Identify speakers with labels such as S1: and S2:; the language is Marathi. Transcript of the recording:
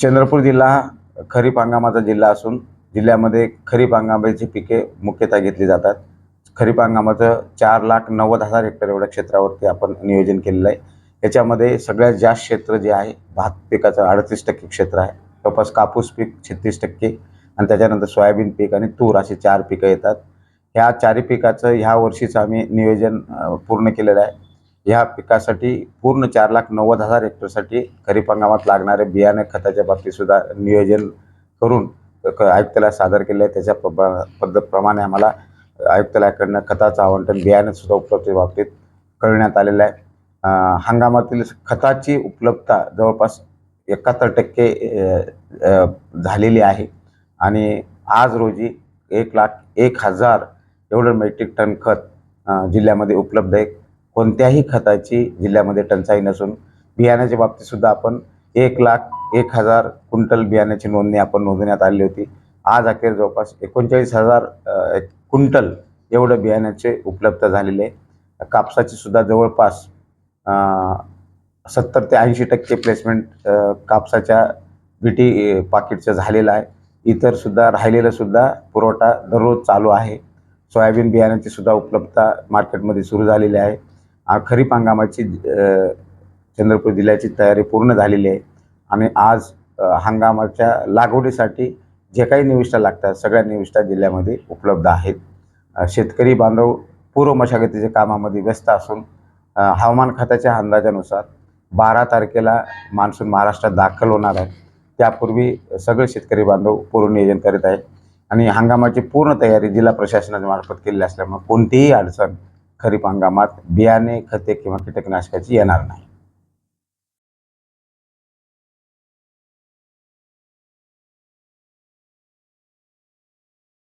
S1: चंद्रपूर जिल्हा हा खरीप हंगामाचा जिल्हा असून जिल्ह्यामध्ये खरीप हंगामाची पिके मुख्यतः घेतली जातात. खरीप हंगामाचं चार लाख नव्वद हजार हेक्टर एवढ्या क्षेत्रावरती आपण नियोजन केलेलं आहे. याच्यामध्ये सगळ्यात जास्त क्षेत्र जे आहे भात पिकाचं अडतीस टक्के क्षेत्र आहे. जवळपास कापूस पीक छत्तीस टक्के आणि त्याच्यानंतर सोयाबीन पीक आणि तूर असे चार पिकं येतात. ह्या चारी पिकाचं ह्या वर्षीचं आम्ही नियोजन पूर्ण केलेलं आहे. ह्या पिकासाठी पूर्ण चार लाख नव्वद हजार हेक्टरसाठी खरीप हंगामात लागणारे बियाणे खताच्या बाबतीतसुद्धा नियोजन करून क- आयुक्ताला सादर केलं. आहे त्याच्या प- पद्धतप्रमाणे आम्हाला आयुक्तालयाकडनं खताचं आवंटन बियाणेसुद्धा उपलब्धतेच्या बाबतीत कळण्यात आलेलं आहे. हंगामातील खताची उपलब्धता जवळपास एकाहत्तर टक्के झालेली आहे. आणि आज रोजी एक लाख एक हजार एवढं मेट्रिक टन खत जिल्ह्यामध्ये उपलब्ध आहे. कोणत्याही खताची जिल्ह्यामध्ये टंचाई नसून बियाण्याच्या बाबतीतसुद्धा आपण एक लाख एक हजार क्विंटल बियाण्याची नोंदणी आपण नोंदवण्यात आली होती. आज अखेर जवळपास एकोणचाळीस हजार एक क्विंटल एवढं बियाण्याचे उपलब्ध झालेले. आहे कापसाची सुद्धा जवळपास सत्तर ते ऐंशी टक्के प्लेसमेंट कापसाच्या बीटी पाकिटचं झालेलं आहे. इतर सुद्धा पुरवठा दररोज चालू आहे. सोयाबीन बियाण्याची सुद्धा उपलब्धता मार्केटमध्ये सुरू झालेली आहे. खरीप हंगामाची चंद्रपूर जिल्ह्याची तयारी पूर्ण झालेली आहे. आणि आज हंगामाच्या लागवडीसाठी जे काही निविष्ठा लागतात सगळ्या निविष्ठा जिल्ह्यामध्ये उपलब्ध आहेत. शेतकरी बांधव पूर्व मशागतीच्या कामामध्ये व्यस्त असून हवामान खात्याच्या अंदाजानुसार बारा तारखेला मान्सून महाराष्ट्रात दाखल होणार आहे. त्यापूर्वी सगळे शेतकरी बांधव पूर्व नियोजन करीत आहेत. आणि हंगामाची पूर्ण तयारी जिल्हा प्रशासनाच्या मार्फत केलेली असल्यामुळे कोणतीही अडचण खरीप हंगामात बियाणे खते किंवा कीटकनाशकाची येणार नाही.